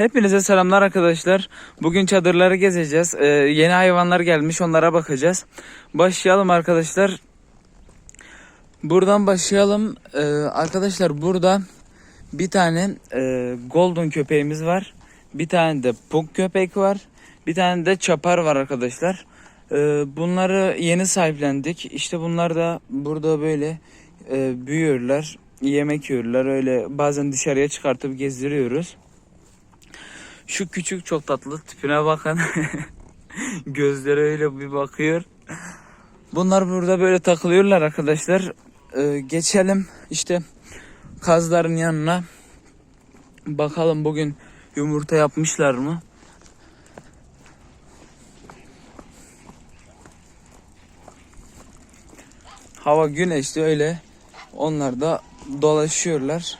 Hepinize selamlar arkadaşlar. Bugün çadırları gezeceğiz. Ee, yeni hayvanlar gelmiş onlara bakacağız. Başlayalım arkadaşlar. Buradan başlayalım. Ee, arkadaşlar burada bir tane e, golden köpeğimiz var. Bir tane de pug köpek var. Bir tane de çapar var arkadaşlar. Ee, bunları yeni sahiplendik. İşte bunlar da burada böyle e, büyüyorlar. Yemek yiyorlar. Öyle bazen dışarıya çıkartıp gezdiriyoruz. Şu küçük çok tatlı tipine bakın. Gözleri öyle bir bakıyor. Bunlar burada böyle takılıyorlar arkadaşlar. Ee, geçelim işte kazların yanına. Bakalım bugün yumurta yapmışlar mı? Hava güneşli öyle. Onlar da dolaşıyorlar.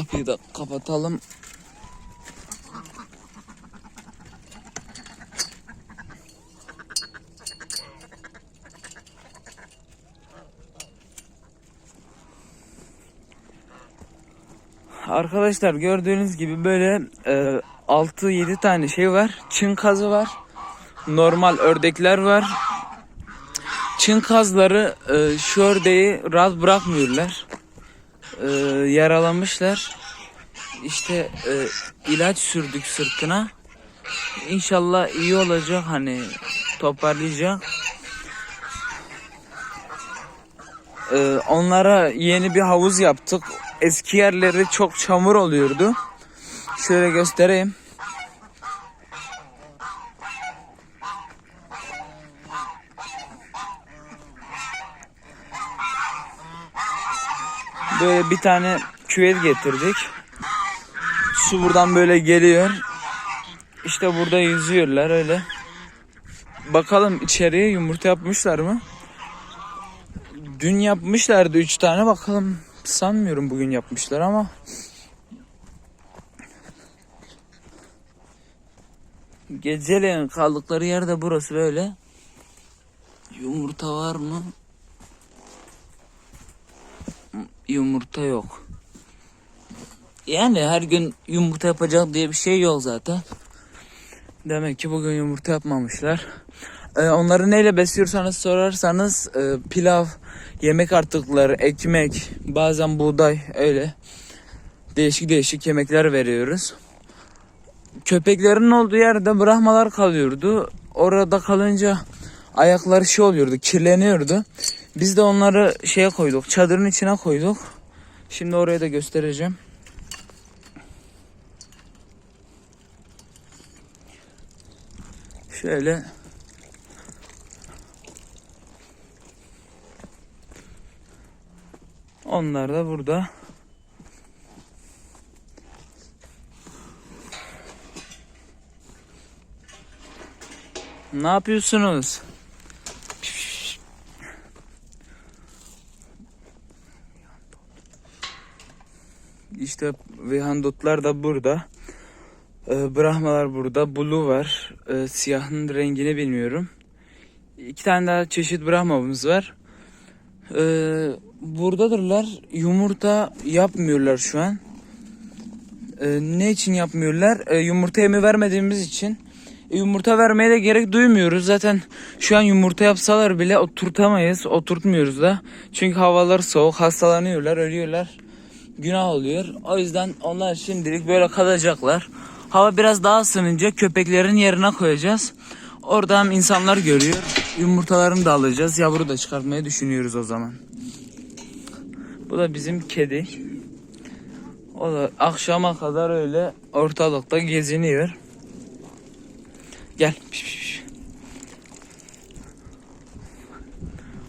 Kapıyı da kapatalım. Arkadaşlar gördüğünüz gibi böyle e, 6-7 tane şey var. Çin kazı var. Normal ördekler var. Çin kazları e, şu ördeği rahat bırakmıyorlar. E, yaralamışlar. İşte e, ilaç sürdük sırtına. İnşallah iyi olacak hani toparlayacak. E, onlara yeni bir havuz yaptık. Eski yerleri çok çamur oluyordu. Şöyle göstereyim. Böyle bir tane küvet getirdik. Su buradan böyle geliyor. İşte burada yüzüyorlar öyle. Bakalım içeriye yumurta yapmışlar mı? Dün yapmışlardı 3 tane bakalım. Sanmıyorum bugün yapmışlar ama. Geceleyin kaldıkları yerde burası böyle. Yumurta var mı? Yumurta yok. Yani her gün yumurta yapacak diye bir şey yok zaten. Demek ki bugün yumurta yapmamışlar. Ee, onları neyle besliyorsanız sorarsanız e, pilav, yemek artıkları, ekmek, bazen buğday öyle değişik değişik yemekler veriyoruz. Köpeklerin olduğu yerde bırakmalar kalıyordu. Orada kalınca ayakları şey oluyordu, kirleniyordu. Biz de onları şeye koyduk, çadırın içine koyduk. Şimdi oraya da göstereceğim. Şöyle Onlar da burada. Ne yapıyorsunuz? İşte Vihandotlar da burada. Ee, Brahmalar burada. Blue var. Ee, siyahın rengini bilmiyorum. İki tane daha çeşit Brahmamız var. Ee, buradadırlar. Yumurta yapmıyorlar şu an. Ne için yapmıyorlar? Yumurta yemi vermediğimiz için. Yumurta vermeye de gerek duymuyoruz. Zaten şu an yumurta yapsalar bile oturtamayız. Oturtmuyoruz da. Çünkü havalar soğuk. Hastalanıyorlar, ölüyorlar. Günah oluyor. O yüzden onlar şimdilik böyle kalacaklar. Hava biraz daha ısınınca köpeklerin yerine koyacağız. Oradan insanlar görüyor. Yumurtalarını da alacağız. Yavru da çıkartmayı düşünüyoruz o zaman. Bu da bizim kedi. O da akşama kadar öyle ortalıkta geziniyor. Gel.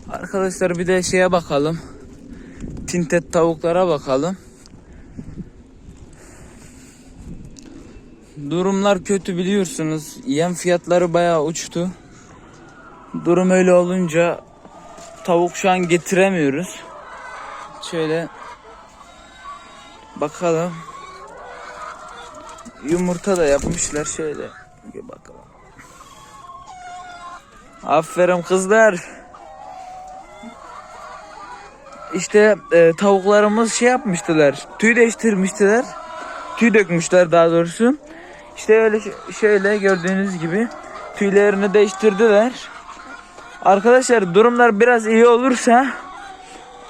Arkadaşlar bir de şeye bakalım. Tintet tavuklara bakalım. Durumlar kötü biliyorsunuz. Yem fiyatları bayağı uçtu. Durum öyle olunca tavuk şu an getiremiyoruz. Şöyle bakalım. Yumurta da yapmışlar şöyle. Bir bakalım. Aferin kızlar. İşte e, tavuklarımız şey yapmıştılar. Tüy değiştirmiştiler. Tüy dökmüşler daha doğrusu. İşte öyle şöyle gördüğünüz gibi tüylerini değiştirdiler. Arkadaşlar durumlar biraz iyi olursa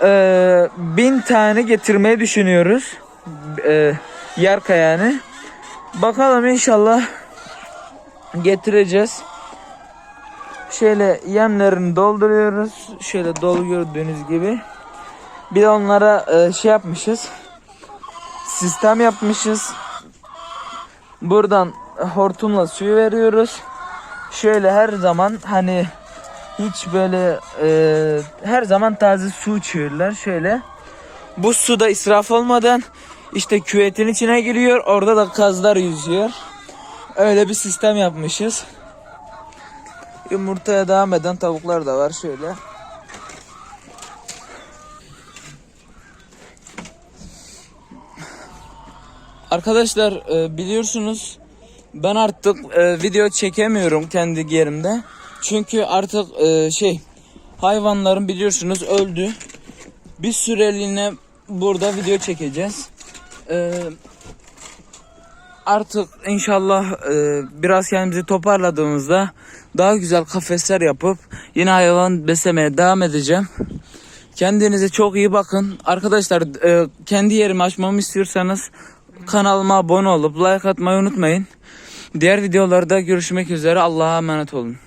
e, bin tane getirmeyi düşünüyoruz. E, yarka yani. Bakalım inşallah getireceğiz. Şöyle yemlerini dolduruyoruz. Şöyle dolu gördüğünüz gibi. Bir de onlara e, şey yapmışız. Sistem yapmışız. Buradan hortumla suyu veriyoruz. Şöyle her zaman hani hiç böyle e, her zaman taze su içiyorlar şöyle. Bu suda israf olmadan işte küvetin içine giriyor. Orada da kazlar yüzüyor. Öyle bir sistem yapmışız. Yumurtaya devam eden tavuklar da var şöyle. Arkadaşlar e, biliyorsunuz ben artık e, video çekemiyorum kendi yerimde. Çünkü artık e, şey hayvanlarım biliyorsunuz öldü. Bir süreliğine burada video çekeceğiz. Artık inşallah biraz kendimizi toparladığımızda daha güzel kafesler yapıp yine hayvan beslemeye devam edeceğim. Kendinize çok iyi bakın. Arkadaşlar kendi yerimi açmamı istiyorsanız kanalıma abone olup like atmayı unutmayın. Diğer videolarda görüşmek üzere. Allah'a emanet olun.